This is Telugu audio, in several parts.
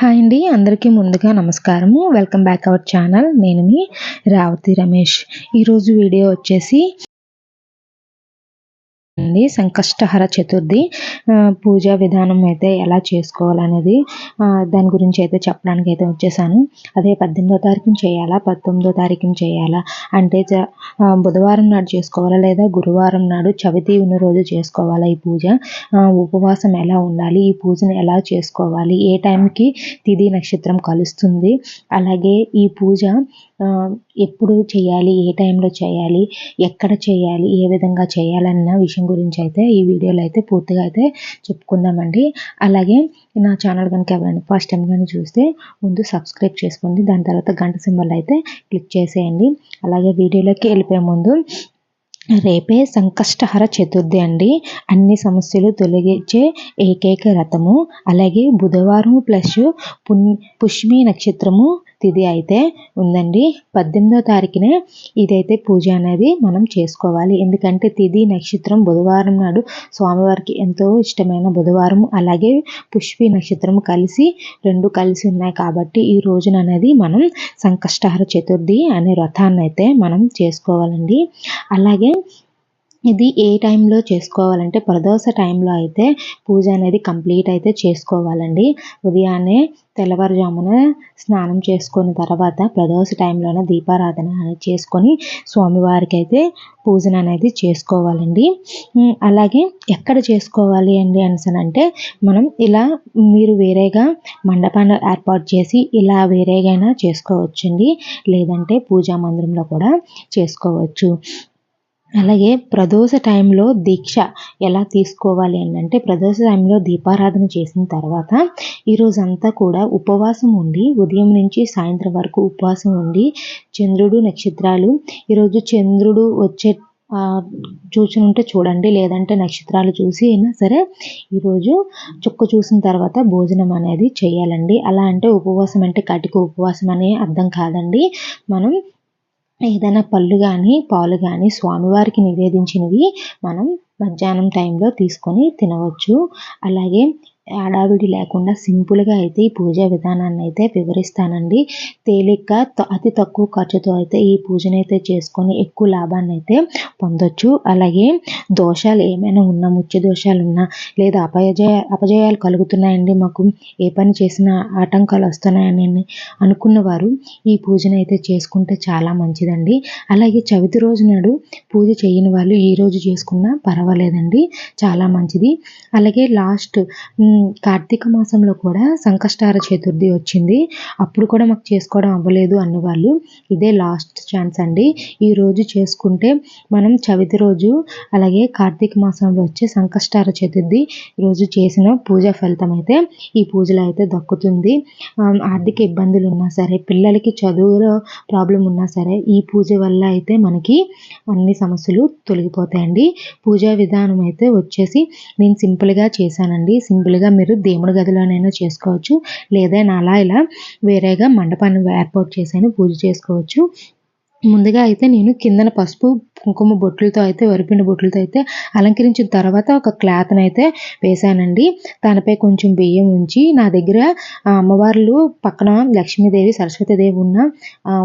హాయ్ అండి అందరికీ ముందుగా నమస్కారము. వెల్కమ్ బ్యాక్ అవర్ ఛానల్ నేను మీ రావతి రమేష్. ఈరోజు వీడియో వచ్చేసి అండి సంకష్టహర చతుర్థి. పూజా విధానం అయితే ఎలా చేసుకోవాలనేది దాని గురించి అయితే చెప్పడానికి అయితే వచ్చేసాను. అదే పద్దెనిమిదో తారీఖున చేయాలా పంతొమ్మిదో తారీఖున చేయాలా అంటే బుధవారం నాడు చేసుకోవాలా లేదా గురువారం నాడు చవితి ఉన్న రోజు చేసుకోవాలా ఈ పూజ? ఉపవాసం ఎలా ఉండాలి? ఈ పూజను ఎలా చేసుకోవాలి? ఏ టైంకి తిది నక్షత్రం కలుస్తుంది? అలాగే ఈ పూజ ఎప్పుడు చేయాలి ఏ టైంలో చేయాలి ఎక్కడ చేయాలి ఏ విధంగా చేయాలన్న విషయం గురించి అయితే ఈ వీడియోలో అయితే పూర్తిగా అయితే చెప్పుకుందామండి. అలాగే నా ఛానల్ కనుక ఎవరైనా ఫస్ట్ టైం కానీ చూస్తే ముందు సబ్స్క్రైబ్ చేసుకోండి. దాని తర్వాత గంట సింబల్ అయితే క్లిక్ చేసేయండి. అలాగే వీడియోలోకి వెళ్ళిపోయే ముందు రేపే సంకష్టహర చతుర్థి అండి. అన్ని సమస్యలు తొలగించే ఏకైక రథము అలాగే బుధవారం ప్లస్ పుష్మి నక్షత్రము తిథి అయితే ఉందండి. పద్దెనిమిదో తారీఖునే ఇదైతే పూజ అనేది మనం చేసుకోవాలి. ఎందుకంటే తిథి నక్షత్రం బుధవారం నాడు స్వామివారికి ఎంతో ఇష్టమైన బుధవారం. అలాగే పుష్పి నక్షత్రం కలిసి రెండు కలిసి ఉన్నాయి కాబట్టి ఈ రోజున అనేది మనం సంకష్టహర చతుర్థి అనే వ్రతాన్ని అయితే మనం చేసుకోవాలండి. అలాగే ఇది ఏ టైంలో చేసుకోవాలంటే ప్రదోష టైంలో అయితే పూజ అనేది కంప్లీట్ అయితే చేసుకోవాలండి. ఉదయాన్నే తెల్లవారుజామున స్నానం చేసుకున్న తర్వాత ప్రదోష టైంలోనే దీపారాధన అనేది చేసుకొని స్వామివారికి అయితే పూజన అనేది చేసుకోవాలండి. అలాగే ఎక్కడ చేసుకోవాలి అండి అంటే మనం ఇలా మీరు వేరేగా మండపాన్ని ఏర్పాటు చేసి ఇలా వేరేగా చేసుకోవచ్చండి. లేదంటే పూజా మందిరంలో కూడా చేసుకోవచ్చు. అలాగే ప్రదోష టైంలో దీక్ష ఎలా తీసుకోవాలి అని అంటే ప్రదోష టైంలో దీపారాధన చేసిన తర్వాత ఈరోజంతా కూడా ఉపవాసం ఉండి ఉదయం నుంచి సాయంత్రం వరకు ఉపవాసం ఉండి చంద్రుడు నక్షత్రాలు ఈరోజు చంద్రుడు వచ్చే ఉంటే చూడండి లేదంటే నక్షత్రాలు చూసి అయినా సరే ఈరోజు చుక్క చూసిన తర్వాత భోజనం అనేది చేయాలండి. అలా అంటే ఉపవాసం అంటే కటిక ఉపవాసం అనే అర్థం కాదండి. మనం ఏదైనా పళ్ళు కానీ పాలు కానీ స్వామివారికి నివేదించినవి మనం మధ్యాహ్నం టైంలో తీసుకొని తినవచ్చు. అలాగే హడావిడి లేకుండా సింపుల్గా అయితే ఈ పూజా విధానాన్ని అయితే వివరిస్తానండి. తేలిక అతి తక్కువ ఖర్చుతో అయితే ఈ పూజను అయితే చేసుకొని ఎక్కువ లాభాన్ని అయితే పొందొచ్చు. అలాగే దోషాలు ఏమైనా ఉన్నా ముఖ్య దోషాలు ఉన్నా లేదా అపజయ అపజయాలు కలుగుతున్నాయండి మాకు ఏ పని చేసినా ఆటంకాలు వస్తున్నాయని అనుకున్న వారు ఈ పూజను అయితే చేసుకుంటే చాలా మంచిదండి. అలాగే చవితి రోజు నాడు పూజ చేయని వాళ్ళు ఈ రోజు చేసుకున్నా పర్వాలేదండి చాలా మంచిది. అలాగే లాస్ట్ కార్తీక మాసంలో కూడా సంకష్టార చతుర్థి వచ్చింది. అప్పుడు కూడా మాకు చేసుకోవడం అవ్వలేదు అన్నవాళ్ళు. ఇదే లాస్ట్ ఛాన్స్ అండి. ఈ రోజు చేసుకుంటే మనం చవితి రోజు అలాగే కార్తీక మాసంలో వచ్చే సంకష్టార చతుర్థి రోజు చేసిన పూజా ఫలితం అయితే ఈ పూజలో అయితే దక్కుతుంది. ఆర్థిక ఇబ్బందులు ఉన్నా సరే పిల్లలకి చదువులో ప్రాబ్లం ఉన్నా సరే ఈ పూజ వల్ల అయితే మనకి అన్ని సమస్యలు తొలగిపోతాయండి. పూజా విధానం అయితే వచ్చేసి నేను సింపుల్గా చేశానండి. సింపుల్గా మీరు దేవుడి గదిలోనైనా చేసుకోవచ్చు. లేదా అలా ఇలా వేరేగా మండపాన్ని ఏర్పాటు చేసైనా పూజ చేసుకోవచ్చు. ముందుగా అయితే నేను కిందన పసుపు కుంకుమ బొట్లతో అయితే వరిపిండి బొట్లతో అయితే అలంకరించిన తర్వాత ఒక క్లాత్ని అయితే వేశానండి. దానిపై కొంచెం బియ్యం ఉంచి నా దగ్గర అమ్మవార్లు పక్కన లక్ష్మీదేవి సరస్వతీదేవి ఉన్న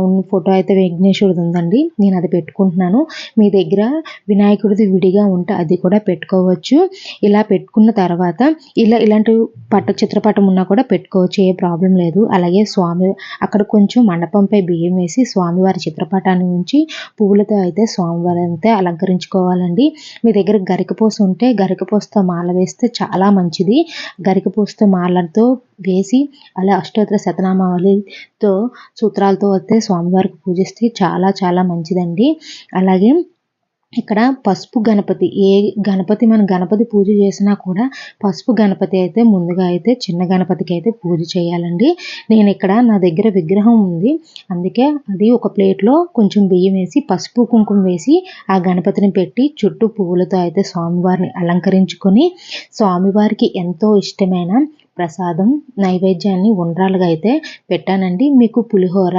ఉన్న ఫోటో అయితే విఘ్నేశ్వరుడు ఉందండి. నేను అది పెట్టుకుంటున్నాను. మీ దగ్గర వినాయకుడిది విడిగా ఉంటే అది కూడా పెట్టుకోవచ్చు. ఇలా పెట్టుకున్న తర్వాత ఇలా ఇలాంటి పట్ట చిత్రపటం ఉన్నా కూడా పెట్టుకోవచ్చు. ఏ ప్రాబ్లం లేదు. అలాగే స్వామి అక్కడ కొంచెం మండపంపై బియ్యం వేసి స్వామివారి చిత్రపటం చిత్రపటాన్ని ఉంచి పువ్వులతో అయితే స్వామి అయితే అలంకరించుకోవాలండి. మీ దగ్గర గరికపూస ఉంటే గరికపూసతో మాల వేస్తే చాలా మంచిది. గరికపూసతో మాలతో వేసి అలా అష్టోత్తర శతనామావళితో సూత్రాలతో వస్తే స్వామివారికి పూజిస్తే చాలా చాలా మంచిదండి. అలాగే ఇక్కడ పసుపు గణపతి ఏ గణపతి మన గణపతి పూజ చేసినా కూడా పసుపు గణపతి అయితే ముందుగా అయితే చిన్న గణపతికి అయితే పూజ చేయాలండి. నేను ఇక్కడ నా దగ్గర విగ్రహం ఉంది. అందుకే అది ఒక ప్లేట్లో కొంచెం బియ్యం వేసి పసుపు కుంకుమ వేసి ఆ గణపతిని పెట్టి చుట్టూ పువ్వులతో అయితే స్వామివారిని అలంకరించుకొని స్వామివారికి ఎంతో ఇష్టమైన ప్రసాదం నైవేద్యాన్ని ఉండ్రాలుగా అయితే పెట్టానండి. మీకు పులిహోర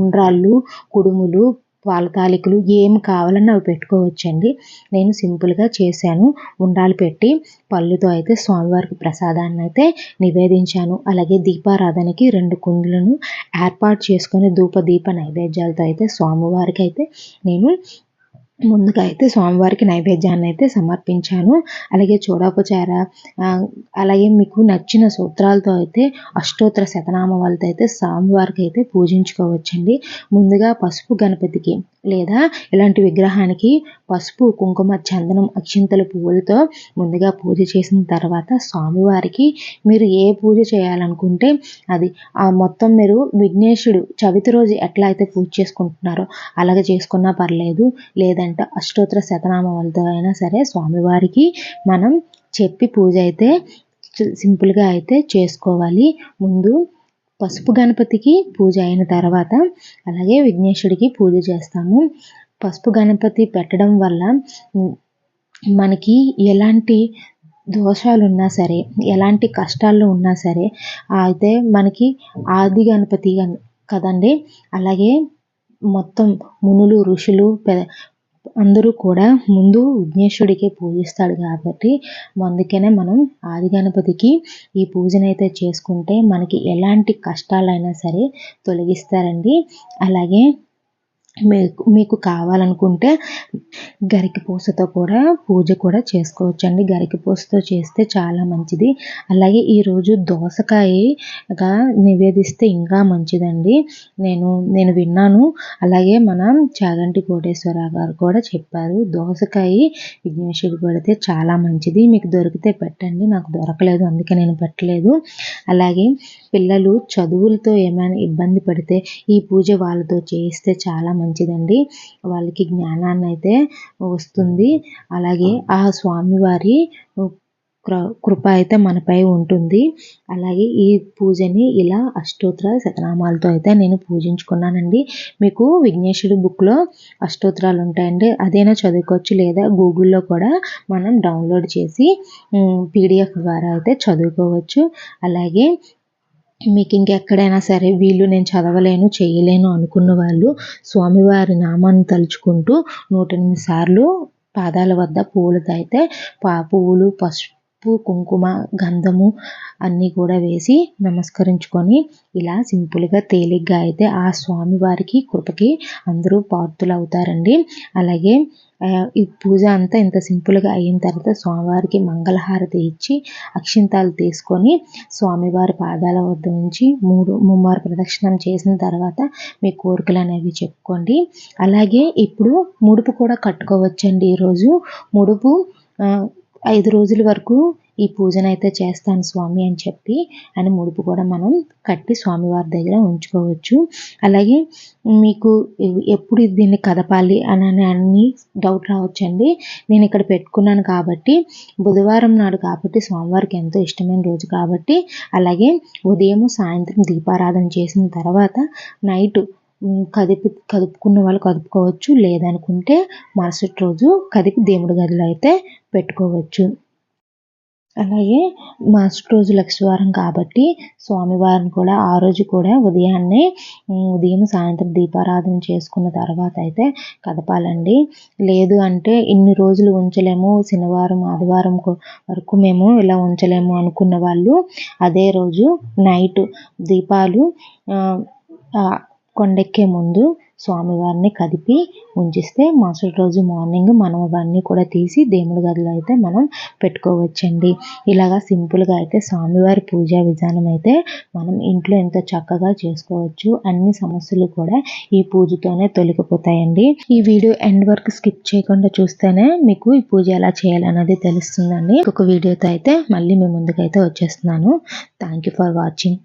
ఉండ్రాళ్ళు కుడుములు పాల తాలికలు ఏమి కావాలన్నా అవి పెట్టుకోవచ్చండి. నేను సింపుల్గా చేశాను. ఉండాలు పెట్టి పళ్ళుతో అయితే స్వామివారికి ప్రసాదాన్ని అయితే నివేదించాను. అలాగే దీపారాధనకి రెండు కుందులను ఏర్పాటు చేసుకొని ధూప దీప నైవేద్యాలతో అయితే స్వామివారికి అయితే నేను ముందుగా అయితే స్వామివారికి నైవేద్యాన్ని అయితే సమర్పించాను. అలాగే చూడపచార అలాగే మీకు నచ్చిన సూత్రాలతో అయితే అష్టోత్తర శతనామాలతో అయితే స్వామివారికి అయితే పూజించుకోవచ్చండి. ముందుగా పసుపు గణపతికి లేదా ఇలాంటి విగ్రహానికి పసుపు కుంకుమ చందనం అక్షింతల పువ్వులతో ముందుగా పూజ చేసిన తర్వాత స్వామివారికి మీరు ఏ పూజ చేయాలనుకుంటే అది ఆ మొత్తం మీరు విఘ్నేశుడు చవితి రోజు ఎట్లా అయితే పూజ చేసుకుంటున్నారో అలాగే చేసుకున్నా పర్లేదు. లేదా లేదంటే. అష్టోత్తర శతనామాలతో అయినా సరే స్వామివారికి మనం చెప్పి పూజ అయితే సింపుల్గా అయితే చేసుకోవాలి. ముందు పసుపు గణపతికి పూజ అయిన తర్వాత అలాగే విఘ్నేశ్వరుడికి పూజ చేస్తాము. పసుపు గణపతి పెట్టడం వల్ల మనకి ఎలాంటి దోషాలు ఉన్నా సరే ఎలాంటి కష్టాల్లో ఉన్నా సరే అయితే మనకి ఆది గణపతి కదండి. అలాగే మొత్తం మునులు ఋషులు పె అందరూ కూడా ముందు విఘ్నేశ్వరుడికే పూజిస్తాడు కాబట్టి అందుకనే మనం ఆది గణపతికి ఈ పూజనైతే చేసుకుంటే మనకి ఎలాంటి కష్టాలైనా సరే తొలగిస్తారండి. అలాగే మీకు మీకు కావాలనుకుంటే గరిక పూసతో కూడా పూజ కూడా చేసుకోవచ్చండి. గరిక పూసతో చేస్తే చాలా మంచిది. అలాగే ఈరోజు దోసకాయగా నివేదిస్తే ఇంకా మంచిదండి. నేను నేను విన్నాను. అలాగే మన చాగంటి కోటేశ్వర గారు కూడా చెప్పారు దోసకాయ విఘ్నేశ్వరుడు పెడితే చాలా మంచిది. మీకు దొరికితే పెట్టండి. నాకు దొరకలేదు అందుకే నేను పెట్టలేదు. అలాగే పిల్లలు చదువులతో ఏమైనా ఇబ్బంది పడితే ఈ పూజ వాళ్ళతో చేయిస్తే చాలా మంచిదండి. వాళ్ళకి జ్ఞానాన్ని అయితే వస్తుంది. అలాగే ఆ స్వామివారి కృప అయితే మనపై ఉంటుంది. అలాగే ఈ పూజని ఇలా అష్టోత్తర శతనామాలతో అయితే నేను పూజించుకున్నానండి. మీకు విఘ్నేశ్వరుడు బుక్లో అష్టోత్తరాలు ఉంటాయండి అదైనా చదువుకోవచ్చు లేదా గూగుల్లో కూడా మనం డౌన్లోడ్ చేసి పీడిఎఫ్ ద్వారా అయితే చదువుకోవచ్చు. అలాగే మీకు ఇంకెక్కడైనా సరే వీళ్ళు నేను చదవలేను చేయలేను అనుకున్న వాళ్ళు స్వామివారి నామాన్ని తలుచుకుంటూ నూట ఎనిమిది సార్లు పాదాల వద్ద పూలతో అయితే పా పువ్వులు పసుపు కుంకుమ గంధము అన్నీ కూడా వేసి నమస్కరించుకొని ఇలా సింపుల్గా తేలిగ్గా అయితే ఆ స్వామివారికి కృపకి అందరూ పాత్రులు అవుతారండి అలాగే ఈ పూజ అంతా ఇంత సింపుల్గా అయిన తర్వాత స్వామివారికి మంగళహారతి ఇచ్చి అక్షింతాలు తీసుకొని స్వామివారి పాదాల వద్ద ఉంచి మూడు ముమ్మారు ప్రదక్షిణం చేసిన తర్వాత మీ కోరికలు అనేవి చెప్పుకోండి. అలాగే ఇప్పుడు ముడుపు కూడా కట్టుకోవచ్చండి. ఈరోజు ముడుపు ఐదు రోజుల వరకు ఈ పూజనైతే చేస్తాను స్వామి అని చెప్పి అని ముడుపు కూడా మనం కట్టి స్వామివారి దగ్గర ఉంచుకోవచ్చు. అలాగే మీకు ఎప్పుడు దీన్ని కదపాలి అని అన్ని డౌట్ రావచ్చండి. నేను ఇక్కడ పెట్టుకున్నాను కాబట్టి బుధవారం నాడు కాబట్టి స్వామివారికి ఎంతో ఇష్టమైన రోజు కాబట్టి అలాగే ఉదయం సాయంత్రం దీపారాధన చేసిన తర్వాత నైట్ కదిపి కదుపుకున్న వాళ్ళు కదుపుకోవచ్చు. లేదనుకుంటే మరుసటి రోజు కదిపి దేవుడి గదిలో అయితే పెట్టుకోవచ్చు. అలాగే మరుసటి రోజు లక్షవారం కాబట్టి స్వామివారిని కూడా ఆ రోజు కూడా ఉదయాన్నే ఉదయం సాయంత్రం దీపారాధన చేసుకున్న తర్వాత అయితే కదపాలండి. లేదు అంటే ఇన్ని రోజులు ఉంచలేము శనివారం ఆదివారం వరకు మేము ఇలా ఉంచలేము అనుకున్న వాళ్ళు అదే రోజు నైట్ దీపాలు కొండెక్కే ముందు స్వామివారిని కదిపి ఉంచిస్తే మరుసటి రోజు మార్నింగ్ మనం అవన్నీ కూడా తీసి దేవుడి గదిలో అయితే మనం పెట్టుకోవచ్చండి. ఇలాగా సింపుల్గా అయితే స్వామివారి పూజా విధానం అయితే మనం ఇంట్లో ఎంతో చక్కగా చేసుకోవచ్చు అన్ని సమస్యలు కూడా ఈ పూజతోనే తొలగిపోతాయండి. ఈ వీడియో ఎండ్ వరకు స్కిప్ చేయకుండా చూస్తేనే మీకు ఈ పూజ ఎలా చేయాలన్నది తెలుస్తుందండి. ఒక వీడియోతో అయితే మళ్ళీ మీ ముందుకైతే వచ్చేస్తున్నాను. Thank for watching